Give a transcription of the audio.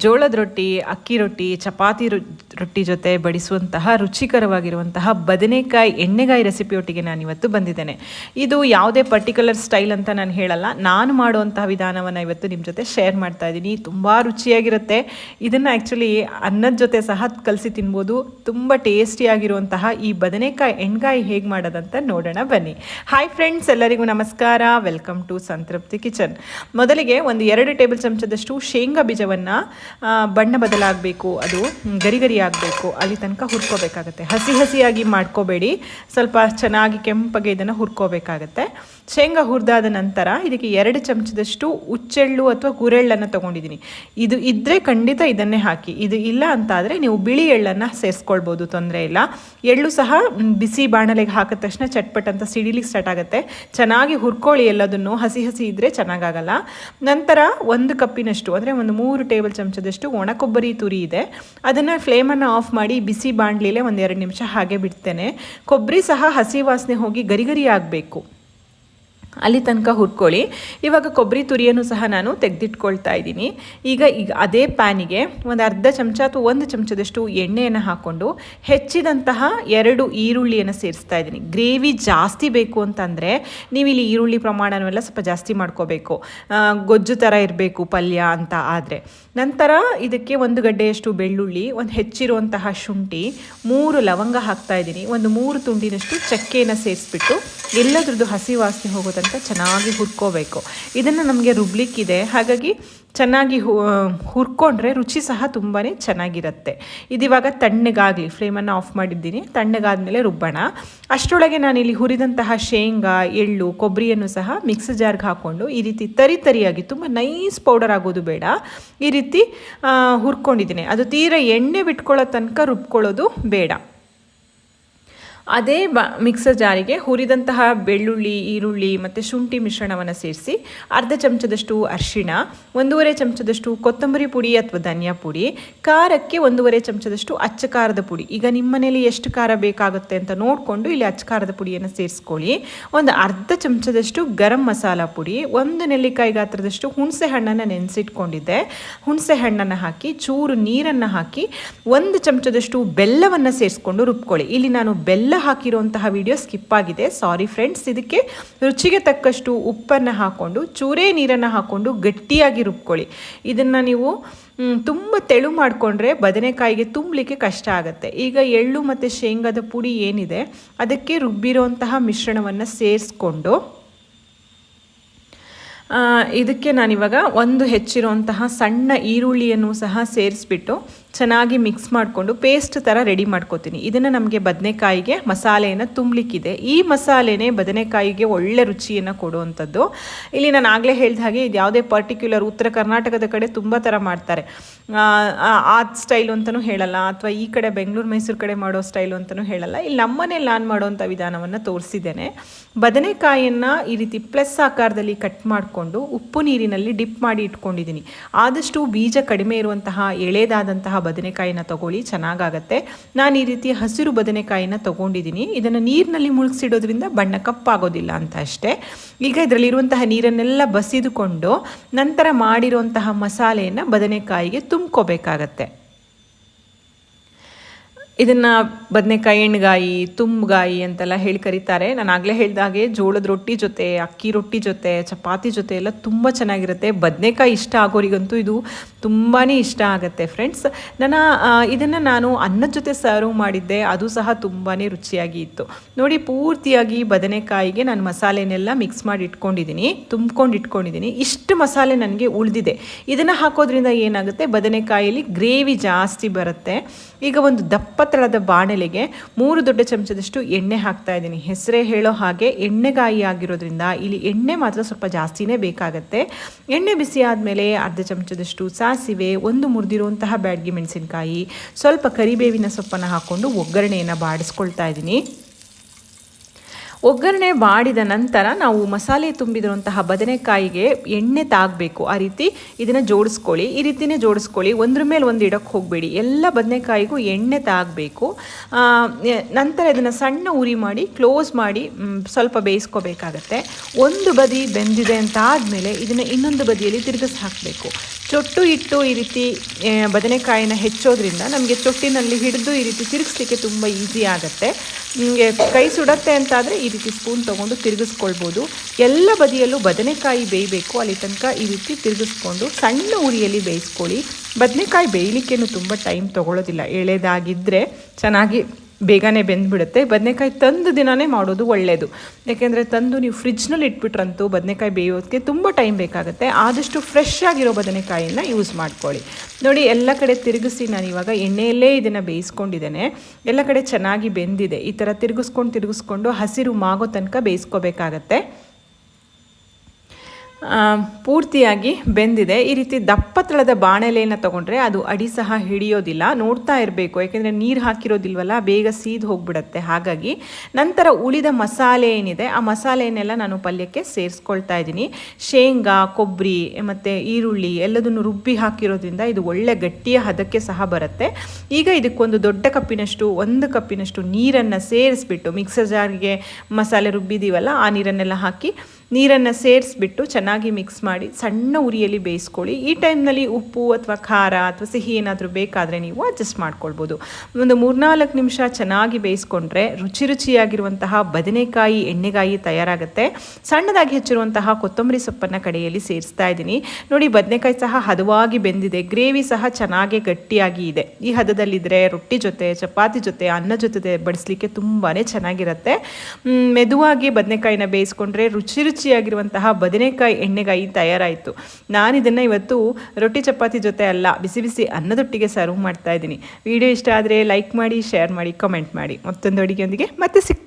ಜೋಳದ ರೊಟ್ಟಿ ಅಕ್ಕಿ ರೊಟ್ಟಿ ಚಪಾತಿ ರೊಟ್ಟಿ ಜೊತೆ ಬಡಿಸುವಂತಹ ರುಚಿಕರವಾಗಿರುವಂತಹ ಬದನೆಕಾಯಿ, ಎಣ್ಣೆಗಾಯಿ ರೆಸಿಪಿಯೊಟ್ಟಿಗೆ ನಾನು ಇವತ್ತು ಬಂದಿದ್ದೇನೆ. ಇದು ಯಾವುದೇ ಪರ್ಟಿಕ್ಯುಲರ್ ಸ್ಟೈಲ್ ಅಂತ ನಾನು ಹೇಳಲ್ಲ. ನಾನು ಮಾಡುವಂತಹ ವಿಧಾನವನ್ನು ಇವತ್ತು ನಿಮ್ಮ ಜೊತೆ ಶೇರ್ ಮಾಡ್ತಾ ಇದ್ದೀನಿ. ತುಂಬ ರುಚಿಯಾಗಿರುತ್ತೆ. ಇದನ್ನು ಆ್ಯಕ್ಚುಲಿ ಅನ್ನದ ಜೊತೆ ಸಹ ಕಲಸಿ ತಿನ್ಬೋದು. ತುಂಬ ಟೇಸ್ಟಿಯಾಗಿರುವಂತಹ ಈ ಬದನೆಕಾಯಿ, ಎಣ್ಗಾಯಿ ಹೇಗೆ ಮಾಡೋದಂತ ನೋಡೋಣ ಬನ್ನಿ. ಹಾಯ್ ಫ್ರೆಂಡ್ಸ್ ಎಲ್ಲರಿಗೂ ನಮಸ್ಕಾರ. ವೆಲ್ಕಮ್ ಟು ಸಂತೃಪ್ತಿ ಕಿಚನ್ ಮೊದಲಿಗೆ ಒಂದು ಎರಡು ಟೇಬಲ್ ಚಮಚದಷ್ಟು ಶೇಂಗಾ ಬೀಜವನ್ನು ಬಣ್ಣ ಬದಲಾಗಬೇಕು. ಅದು ಗರಿಗರಿಯಾಗಿ ಗರಿ ಗರಿ ಆಗಬೇಕು, ಅಲ್ಲಿ ತನಕ ಹುರ್ಕೋಬೇಕಾಗತ್ತೆ. ಹಸಿ ಹಸಿಯಾಗಿ ಮಾಡ್ಕೋಬೇಡಿ. ಸ್ವಲ್ಪ ಚೆನ್ನಾಗಿ ಕೆಂಪಗೆ ಇದನ್ನು ಹುರ್ಕೋಬೇಕಾಗತ್ತೆ. ಶೇಂಗಾ ಹುರಿದಾದ ನಂತರ ಇದಕ್ಕೆ ಎರಡು ಚಮಚದಷ್ಟು ಉಚ್ಚೆಳ್ಳು ಅಥವಾ ಹುರೆಳ್ಳನ್ನು ತೊಗೊಂಡಿದ್ದೀನಿ. ಇದು ಇದ್ದರೆ ಖಂಡಿತ ಇದನ್ನೇ ಹಾಕಿ. ಇದು ಇಲ್ಲ ಅಂತಾದರೆ ನೀವು ಬಿಳಿ ಎಳ್ಳನ್ನು ಸೇರಿಸ್ಕೊಳ್ಬೋದು, ತೊಂದರೆ ಇಲ್ಲ. ಎಳ್ಳು ಸಹ ಬಿಸಿ ಬಾಣಲೆಗೆ ಹಾಕಿದ ತಕ್ಷಣ ಚಟ್ಪಟ್ ಅಂತ ಸಿಡಿಲಿಕ್ಕೆ ಸ್ಟಾರ್ಟ್ ಆಗುತ್ತೆ. ಚೆನ್ನಾಗಿ ಹುರ್ಕೊಳ್ಳಿ ಎಲ್ಲದನ್ನು. ಹಸಿ ಹಸಿ ಇದ್ದರೆ ಚೆನ್ನಾಗಾಗಲ್ಲ. ನಂತರ ಒಂದು ಕಪ್ಪಿನಷ್ಟು, ಅಂದರೆ ಒಂದು ಮೂರು ಟೇಬಲ್ ಚಮಚದಷ್ಟು ಒಣ ಕೊಬ್ಬರಿ ತುರಿ ಇದೆ. ಅದನ್ನು ಫ್ಲೇಮನ್ನು ಆಫ್ ಮಾಡಿ ಬಿಸಿ ಬಾಣಲಿಲೇ ಒಂದೆರಡು ನಿಮಿಷ ಹಾಗೆ ಬಿಡ್ತೇನೆ. ಕೊಬ್ಬರಿ ಸಹ ಹಸಿ ವಾಸನೆ ಹೋಗಿ ಗರಿಗರಿ ಗರಿ ಆಗಬೇಕು. ಅಲ್ಲಿ ತನಕ ಹುರ್ಕೊಳ್ಳಿ. ಇವಾಗ ಕೊಬ್ಬರಿ ತುರಿಯನ್ನು ಸಹ ನಾನು ತೆಗೆದಿಟ್ಕೊಳ್ತಾ ಇದ್ದೀನಿ. ಈಗ ಈಗ ಅದೇ ಪ್ಯಾನಿಗೆ ಒಂದು ಅರ್ಧ ಚಮಚ ಅಥವಾ ಒಂದು ಚಮಚದಷ್ಟು ಎಣ್ಣೆಯನ್ನು ಹಾಕ್ಕೊಂಡು ಹೆಚ್ಚಿದಂತಹ ಎರಡು ಈರುಳ್ಳಿಯನ್ನು ಸೇರಿಸ್ತಾ ಇದ್ದೀನಿ. ಗ್ರೇವಿ ಜಾಸ್ತಿ ಬೇಕು ಅಂತಂದರೆ ನೀವು ಇಲ್ಲಿ ಈರುಳ್ಳಿ ಪ್ರಮಾಣವೆಲ್ಲ ಸ್ವಲ್ಪ ಜಾಸ್ತಿ ಮಾಡ್ಕೋಬೇಕು. ಗೊಜ್ಜು ಥರ ಇರಬೇಕು ಪಲ್ಯ ಅಂತ ಆದರೆ. ನಂತರ ಇದಕ್ಕೆ ಒಂದು ಗಡ್ಡೆಯಷ್ಟು ಬೆಳ್ಳುಳ್ಳಿ, ಒಂದು ಹೆಚ್ಚಿರುವಂತಹ ಶುಂಠಿ, ಮೂರು ಲವಂಗ ಹಾಕ್ತಾ ಇದ್ದೀನಿ. ಒಂದು ಮೂರು ತುಂಡಿನಷ್ಟು ಚಕ್ಕೆಯನ್ನು ಸೇರಿಸ್ಬಿಟ್ಟು ಎಲ್ಲದ್ರದ್ದು ಹಸಿ ವಾಸನೆ ಹೋಗೋ ತನಕ ಚೆನ್ನಾಗಿ ಹುರ್ಕೋಬೇಕು. ಇದನ್ನು ನಮಗೆ ರುಬ್ಲಿಕ್ಕಿದೆ. ಹಾಗಾಗಿ ಚೆನ್ನಾಗಿ ಹುರ್ಕೊಂಡ್ರೆ ರುಚಿ ಸಹ ತುಂಬಾ ಚೆನ್ನಾಗಿರುತ್ತೆ. ಇದಿವಾಗ ತಣ್ಣಗಾಗಲಿ, ಫ್ಲೇಮನ್ನು ಆಫ್ ಮಾಡಿದ್ದೀನಿ. ತಣ್ಣಗಾದಮೇಲೆ ರುಬ್ಬೋಣ. ಅಷ್ಟರೊಳಗೆ ನಾನಿಲ್ಲಿ ಹುರಿದಂತಹ ಶೇಂಗಾ, ಎಳ್ಳು, ಕೊಬ್ಬರಿಯನ್ನು ಸಹ ಮಿಕ್ಸ್ ಜಾರ್ಗೆ ಹಾಕ್ಕೊಂಡು ಈ ರೀತಿ ತರಿ ತರಿಯಾಗಿ, ತುಂಬ ನೈಸ್ ಪೌಡರ್ ಆಗೋದು ಬೇಡ. ಈ ರೀತಿ ಹುರ್ಕೊಂಡಿದ್ದೀನಿ. ಅದು ತೀರ ಎಣ್ಣೆ ಬಿಟ್ಕೊಳ್ಳೋ ತನಕ ರುಬ್ಕೊಳ್ಳೋದು ಬೇಡ. ಅದೇ ಬ, ಮಿಕ್ಸರ್ ಜಾರಿಗೆ ಹುರಿದಂತಹ ಬೆಳ್ಳುಳ್ಳಿ, ಈರುಳ್ಳಿ ಮತ್ತು ಶುಂಠಿ ಮಿಶ್ರಣವನ್ನು ಸೇರಿಸಿ ಅರ್ಧ ಚಮಚದಷ್ಟು ಅರಿಶಿಣ, ಒಂದೂವರೆ ಚಮಚದಷ್ಟು ಕೊತ್ತಂಬರಿ ಪುಡಿ ಅಥವಾ ಧನಿಯಾ ಪುಡಿ, ಖಾರಕ್ಕೆ ಒಂದೂವರೆ ಚಮಚದಷ್ಟು ಅಚ್ಚ ಖಾರದ ಪುಡಿ. ಈಗ ನಿಮ್ಮ ಮನೇಲಿ ಎಷ್ಟು ಖಾರ ಬೇಕಾಗುತ್ತೆ ಅಂತ ನೋಡಿಕೊಂಡು ಇಲ್ಲಿ ಅಚ್ಚ ಖಾರದ ಪುಡಿಯನ್ನು ಸೇರಿಸ್ಕೊಳ್ಳಿ. ಒಂದು ಅರ್ಧ ಚಮಚದಷ್ಟು ಗರಂ ಮಸಾಲ ಪುಡಿ, ಒಂದು ನೆಲ್ಲಿಕಾಯಿ ಗಾತ್ರದಷ್ಟು ಹುಣಸೆ ಹಣ್ಣನ್ನು ನೆನೆಸಿಟ್ಕೊಂಡಿದ್ದೆ. ಹುಣಸೆ ಹಣ್ಣನ್ನು ಹಾಕಿ, ಚೂರು ನೀರನ್ನು ಹಾಕಿ, ಒಂದು ಚಮಚದಷ್ಟು ಬೆಲ್ಲವನ್ನು ಸೇರಿಸ್ಕೊಂಡು ರುಬ್ಕೊಳ್ಳಿ. ಇಲ್ಲಿ ನಾನು ಬೆಲ್ಲ ಹಾಕಿರುವಂತಹ ವಿಡಿಯೋ ಸ್ಕಿಪ್ ಆಗಿದೆ. ಸಾರಿ ಫ್ರೆಂಡ್ಸ್ ಇದಕ್ಕೆ ರುಚಿಗೆ ತಕ್ಕಷ್ಟು ಉಪ್ಪನ್ನು ಹಾಕ್ಕೊಂಡು ಚೂರೇ ನೀರನ್ನು ಹಾಕ್ಕೊಂಡು ಗಟ್ಟಿಯಾಗಿ ರುಬ್ಕೊಳ್ಳಿ. ಇದನ್ನು ನೀವು ತುಂಬ ತೆಳು ಮಾಡಿಕೊಂಡ್ರೆ ಬದನೆಕಾಯಿಗೆ ತುಂಬಲಿಕ್ಕೆ ಕಷ್ಟ ಆಗುತ್ತೆ. ಈಗ ಎಳ್ಳು ಮತ್ತು ಶೇಂಗಾದ ಪುಡಿ ಏನಿದೆ, ಅದಕ್ಕೆ ರುಬ್ಬಿರುವಂತಹ ಮಿಶ್ರಣವನ್ನು ಸೇರಿಸ್ಕೊಂಡು ಇದಕ್ಕೆ ನಾನಿವಾಗ ಒಂದು ಹೆಚ್ಚಿರುವಂತಹ ಸಣ್ಣ ಈರುಳ್ಳಿಯನ್ನು ಸಹ ಸೇರಿಸ್ಬಿಟ್ಟು ಚೆನ್ನಾಗಿ ಮಿಕ್ಸ್ ಮಾಡಿಕೊಂಡು ಪೇಸ್ಟ್ ಥರ ರೆಡಿ ಮಾಡ್ಕೋತೀನಿ. ಇದನ್ನು ನಮಗೆ ಬದನೆಕಾಯಿಗೆ ಮಸಾಲೆಯನ್ನು ತುಂಬಲಿಕ್ಕಿದೆ. ಈ ಮಸಾಲೆನೇ ಬದನೆಕಾಯಿಗೆ ಒಳ್ಳೆ ರುಚಿಯನ್ನು ಕೊಡುವಂಥದ್ದು. ಇಲ್ಲಿ ನಾನು ಆಗಲೇ ಹೇಳಿದ ಹಾಗೆ ಇದು ಯಾವುದೇ ಪರ್ಟಿಕ್ಯುಲರ್ ಉತ್ತರ ಕರ್ನಾಟಕದ ಕಡೆ ತುಂಬ ಥರ ಮಾಡ್ತಾರೆ. ಆ, ಸ್ಟೈಲು ಅಂತಲೂ ಹೇಳಲ್ಲ. ಅಥವಾ ಈ ಕಡೆ ಬೆಂಗಳೂರು ಮೈಸೂರು ಕಡೆ ಮಾಡೋ ಸ್ಟೈಲು ಅಂತಲೂ ಹೇಳಲ್ಲ. ಇಲ್ಲಿ ನಮ್ಮನೇಲಿ ನಾನು ಮಾಡೋವಂಥ ವಿಧಾನವನ್ನು ತೋರಿಸಿದ್ದೇನೆ. ಬದನೆಕಾಯಿಯನ್ನು ಈ ರೀತಿ ಪ್ಲಸ್ ಆಕಾರದಲ್ಲಿ ಕಟ್ ಮಾಡಿಕೊಂಡು ಉಪ್ಪು ನೀರಿನಲ್ಲಿ ಡಿಪ್ ಮಾಡಿ ಇಟ್ಕೊಂಡಿದ್ದೀನಿ. ಆದಷ್ಟು ಬೀಜ ಕಡಿಮೆ ಇರುವಂತಹ ಎಳೆದಾದಂತಹ ಬದನೆಕಾಯಿನ ತಗೊಳ್ಳಿ, ಚೆನ್ನಾಗಾಗತ್ತೆ. ನಾನು ಈ ರೀತಿ ಹಸಿರು ಬದನೆಕಾಯಿನ ತಗೊಂಡಿದ್ದೀನಿ ಇದನ್ನು ನೀರಿನಲ್ಲಿ ಮುಳುಗಿಸಿಡೋದ್ರಿಂದ ಬಣ್ಣ ಕಪ್ಪಾಗೋದಿಲ್ಲ ಅಂತ ಅಷ್ಟೇ. ಈಗ ಇದರಲ್ಲಿರುವಂತಹ ನೀರನ್ನೆಲ್ಲ ಬಸಿದುಕೊಂಡು ನಂತರ ಮಾಡಿರುವಂತಹ ಮಸಾಲೆಯನ್ನು ಬದನೆಕಾಯಿಗೆ ತುಂಬ್ಕೋಬೇಕಾಗತ್ತೆ. ಇದನ್ನು ಬದನೆಕಾಯಿ ಎಣ್ಗಾಯಿ, ತುಂಬಗಾಯಿ ಅಂತೆಲ್ಲ ಹೇಳಿ ಕರೀತಾರೆ. ನಾನು ಆಗಲೇ ಹೇಳಿದ ಹಾಗೆ ಜೋಳದ ರೊಟ್ಟಿ ಜೊತೆ, ಅಕ್ಕಿ ರೊಟ್ಟಿ ಜೊತೆ, ಚಪಾತಿ ಜೊತೆ ಎಲ್ಲ ತುಂಬ ಚೆನ್ನಾಗಿರುತ್ತೆ. ಬದನೆಕಾಯಿ ಇಷ್ಟ ಆಗೋರಿಗಂತೂ ಇದು ತುಂಬಾ ಇಷ್ಟ ಆಗುತ್ತೆ ಫ್ರೆಂಡ್ಸ್ ನನ್ನ ಇದನ್ನು ನಾನು ಅನ್ನದ ಜೊತೆ ಸರ್ವ್ ಮಾಡಿದ್ದೆ, ಅದು ಸಹ ತುಂಬಾ ರುಚಿಯಾಗಿ ಇತ್ತು. ನೋಡಿ, ಪೂರ್ತಿಯಾಗಿ ಬದನೆಕಾಯಿಗೆ ನಾನು ಮಸಾಲೆನೆಲ್ಲ ಮಿಕ್ಸ್ ಮಾಡಿ ಇಟ್ಕೊಂಡಿದ್ದೀನಿ ತುಂಬ್ಕೊಂಡು ಇಟ್ಕೊಂಡಿದ್ದೀನಿ ಇಷ್ಟು ಮಸಾಲೆ ನನಗೆ ಉಳಿದಿದೆ. ಇದನ್ನು ಹಾಕೋದ್ರಿಂದ ಏನಾಗುತ್ತೆ ಬದನೆಕಾಯಲ್ಲಿ ಗ್ರೇವಿ ಜಾಸ್ತಿ ಬರುತ್ತೆ. ಈಗ ಒಂದು ದಪ್ಪ ತಳದ ಬಾಣಲೆಗೆ ಮೂರು ದೊಡ್ಡ ಚಮಚದಷ್ಟು ಎಣ್ಣೆ ಹಾಕ್ತಾ ಇದ್ದೀನಿ. ಹೆಸರೇ ಹೇಳೋ ಹಾಗೆ ಎಣ್ಣೆಗಾಯಿ ಆಗಿರೋದ್ರಿಂದ ಇಲ್ಲಿ ಎಣ್ಣೆ ಮಾತ್ರ ಸ್ವಲ್ಪ ಜಾಸ್ತಿನೇ ಬೇಕಾಗುತ್ತೆ. ಎಣ್ಣೆ ಬಿಸಿ ಆದಮೇಲೆ ಅರ್ಧ ಚಮಚದಷ್ಟು ಸಾಸಿವೆ ಒಂದು ಮುರಿದಿರುವಂತಹ ಬ್ಯಾಡ್ಗಿ ಮೆಣಸಿನಕಾಯಿ ಸ್ವಲ್ಪ ಕರಿಬೇವಿನ ಸೊಪ್ಪನ್ನು ಹಾಕ್ಕೊಂಡು ಒಗ್ಗರಣೆಯನ್ನು ಬಾಡಿಸ್ಕೊಳ್ತಾ ಇದ್ದೀನಿ. ಒಗ್ಗರಣೆ ಮಾಡಿದ ನಂತರ ನಾವು ಮಸಾಲೆ ತುಂಬಿದಿರುವಂತಹ ಬದನೆಕಾಯಿಗೆ ಎಣ್ಣೆ ತಾಗಬೇಕು. ಆ ರೀತಿ ಇದನ್ನು ಜೋಡಿಸ್ಕೊಳ್ಳಿ. ಈ ರೀತಿನೇ ಜೋಡಿಸ್ಕೊಳ್ಳಿ. ಒಂದ್ರ ಮೇಲೆ ಒಂದು ಇಡಕ್ಕೆ ಹೋಗಬೇಡಿ. ಎಲ್ಲ ಬದನೆಕಾಯಿಗೂ ಎಣ್ಣೆ ತಾಗಬೇಕು. ನಂತರ ಇದನ್ನು ಸಣ್ಣ ಉರಿ ಮಾಡಿ, ಕ್ಲೋಸ್ ಮಾಡಿ ಸ್ವಲ್ಪ ಬೇಯಿಸ್ಕೋಬೇಕಾಗತ್ತೆ. ಒಂದು ಬದಿ ಬೆಂದಿದೆ ಅಂತ ಆದಮೇಲೆ ಇದನ್ನು ಇನ್ನೊಂದು ಬದಿಯಲ್ಲಿ ತಿರುಗಿಸಿ ಹಾಕಬೇಕು. ಚೊಟ್ಟು ಇಟ್ಟು ಈ ರೀತಿ ಬದನೆಕಾಯಿನ ಹೆಚ್ಚೋದ್ರಿಂದ ನಮಗೆ ಚೊಟ್ಟಿನಲ್ಲಿ ಹಿಡಿದು ಈ ರೀತಿ ತಿರುಗಿಸ್ಲಿಕ್ಕೆ ತುಂಬ ಈಸಿ ಆಗುತ್ತೆ. ನಿಮಗೆ ಕೈ ಸುಡತ್ತೆ ಅಂತಾದರೆ ಈ ರೀತಿ ಸ್ಪೂನ್ ತೊಗೊಂಡು ತಿರುಗಿಸ್ಕೊಳ್ಬೋದು. ಎಲ್ಲ ಬದಿಯಲ್ಲೂ ಬದನೆಕಾಯಿ ಬೇಯಬೇಕು. ಅಲ್ಲಿ ತನಕ ಈ ರೀತಿ ತಿರುಗಿಸ್ಕೊಂಡು ಸಣ್ಣ ಉರಿಯಲ್ಲಿ ಬೇಯಿಸ್ಕೊಳ್ಳಿ. ಬದನೆಕಾಯಿ ಬೇಯಲಿಕ್ಕೇನು ತುಂಬ ಟೈಮ್ ತೊಗೊಳ್ಳೋದಿಲ್ಲ ಎಳೆದಾಗಿದ್ದರೆ ಚೆನ್ನಾಗಿ ಬೇಗನೆ ಬೆಂದ್ಬಿಡುತ್ತೆ. ಬದನೆಕಾಯಿ ತಂದು ದಿನವೇ ಮಾಡೋದು ಒಳ್ಳೆಯದು ಯಾಕೆಂದರೆ ತಂದು ನೀವು ಫ್ರಿಜ್ನಲ್ಲಿ ಇಟ್ಬಿಟ್ರಂತೂ ಬದನೆಕಾಯಿ ಬೇಯೋದಕ್ಕೆ ತುಂಬ ಟೈಮ್ ಬೇಕಾಗುತ್ತೆ. ಆದಷ್ಟು ಫ್ರೆಶ್ ಆಗಿರೋ ಬದನೆಕಾಯಿನ ಯೂಸ್ ಮಾಡ್ಕೊಳ್ಳಿ. ನೋಡಿ, ಎಲ್ಲ ಕಡೆ ತಿರುಗಿಸಿ ನಾನು ಇವಾಗ ಎಣ್ಣೆಯಲ್ಲೇ ಇದನ್ನು ಬೇಯಿಸ್ಕೊಂಡಿದ್ದೇನೆ. ಎಲ್ಲ ಕಡೆ ಚೆನ್ನಾಗಿ ಬೆಂದಿದೆ. ಈ ಥರ ತಿರುಗಿಸ್ಕೊಂಡು ತಿರುಗಿಸ್ಕೊಂಡು ಹಸಿರು ಮಾಗೋ ತನಕ ಬೇಯಿಸ್ಕೋಬೇಕಾಗತ್ತೆ. ಪೂರ್ತಿಯಾಗಿ ಬೆಂದಿದೆ. ಈ ರೀತಿ ದಪ್ಪ ತಳದ ಬಾಣಲೆಯನ್ನು ತಗೊಂಡ್ರೆ ಅದು ಅಡಿ ಸಹ ಹಿಡಿಯೋದಿಲ್ಲ. ನೋಡ್ತಾ ಇರಬೇಕು. ಯಾಕೆಂದರೆ ನೀರು ಹಾಕಿರೋದಿಲ್ವಲ್ಲ, ಬೇಗ ಸೀದ್ ಹೋಗ್ಬಿಡತ್ತೆ. ಹಾಗಾಗಿ ನಂತರ ಉಳಿದ ಮಸಾಲೆ ಏನಿದೆ, ಆ ಮಸಾಲೆಯನ್ನೆಲ್ಲ ನಾನು ಪಲ್ಯಕ್ಕೆ ಸೇರಿಸ್ಕೊಳ್ತಾ ಇದ್ದೀನಿ. ಶೇಂಗಾ ಕೊಬ್ಬರಿ ಮತ್ತು ಈರುಳ್ಳಿ ಎಲ್ಲದನ್ನು ರುಬ್ಬಿ ಹಾಕಿರೋದ್ರಿಂದ ಇದು ಒಳ್ಳೆ ಗಟ್ಟಿಯ ಹದಕ್ಕೆ ಸಹ ಬರುತ್ತೆ. ಈಗ ಇದಕ್ಕೊಂದು ದೊಡ್ಡ ಕಪ್ಪಿನಷ್ಟು, ಒಂದು ಕಪ್ಪಿನಷ್ಟು ನೀರನ್ನು ಸೇರಿಸ್ಬಿಟ್ಟು, ಮಿಕ್ಸರ್ ಜಾರ್ಗೆ ಮಸಾಲೆ ರುಬ್ಬಿದ್ದೀವಲ್ಲ ಆ ನೀರನ್ನೆಲ್ಲ ಹಾಕಿ ನೀರನ್ನು ಸೇರಿಸ್ಬಿಟ್ಟು ಚೆನ್ನಾಗಿ ಮಿಕ್ಸ್ ಮಾಡಿ ಸಣ್ಣ ಉರಿಯಲ್ಲಿ ಬೇಯಿಸ್ಕೊಳ್ಳಿ. ಈ ಟೈಮ್ನಲ್ಲಿ ಉಪ್ಪು ಅಥವಾ ಖಾರ ಅಥವಾ ಸಿಹಿ ಏನಾದರೂ ಬೇಕಾದರೆ ನೀವು ಅಡ್ಜಸ್ಟ್ ಮಾಡ್ಕೊಳ್ಬೋದು. ಒಂದು ಮೂರ್ನಾಲ್ಕು ನಿಮಿಷ ಚೆನ್ನಾಗಿ ಬೇಯಿಸ್ಕೊಂಡ್ರೆ ರುಚಿ ರುಚಿಯಾಗಿರುವಂತಹ ಬದನೆಕಾಯಿ, ಎಣ್ಣೆಗಾಯಿ ತಯಾರಾಗುತ್ತೆ. ಸಣ್ಣದಾಗಿ ಹೆಚ್ಚಿರುವಂತಹ ಕೊತ್ತಂಬರಿ ಸೊಪ್ಪನ್ನು ಕಡೆಯಲ್ಲಿ ಸೇರಿಸ್ತಾ ಇದ್ದೀನಿ. ನೋಡಿ, ಬದನೆಕಾಯಿ ಸಹ ಹದವಾಗಿ ಬೆಂದಿದೆ. ಗ್ರೇವಿ ಸಹ ಚೆನ್ನಾಗಿ ಗಟ್ಟಿಯಾಗಿ ಇದೆ. ಈ ಹದದಲ್ಲಿದ್ದರೆ ರೊಟ್ಟಿ ಜೊತೆ, ಚಪಾತಿ ಜೊತೆ, ಅನ್ನ ಜೊತೆ ಬಡಿಸ್ಲಿಕ್ಕೆ ತುಂಬಾ ಚೆನ್ನಾಗಿರುತ್ತೆ. ಮೆದುವಾಗಿ ಬದನೆಕಾಯಿನ ಬೇಯಿಸ್ಕೊಂಡ್ರೆ ರುಚಿ ರುಚಿಯಾಗಿರುವಂತಹ ಬದನೆಕಾಯಿ ಎಣ್ಣೆಗಾಯಿ ತಯಾರಾಯಿತು. ನಾನು ಇದನ್ನು ಇವತ್ತು ರೊಟ್ಟಿ ಚಪಾತಿ ಜೊತೆ ಅಲ್ಲ, ಬಿಸಿ ಬಿಸಿ ಅನ್ನದೊಟ್ಟಿಗೆ ಸರ್ವ್ ಮಾಡ್ತಾ ಇದ್ದೀನಿ. ವಿಡಿಯೋ ಇಷ್ಟ ಆದರೆ ಲೈಕ್ ಮಾಡಿ ಶೇರ್ ಮಾಡಿ ಕಮೆಂಟ್ ಮಾಡಿ. ಮತ್ತೊಂದು ಅಡುಗೆಯೊಂದಿಗೆ ಮತ್ತೆ ಸಿಗ್ತೀನಿ.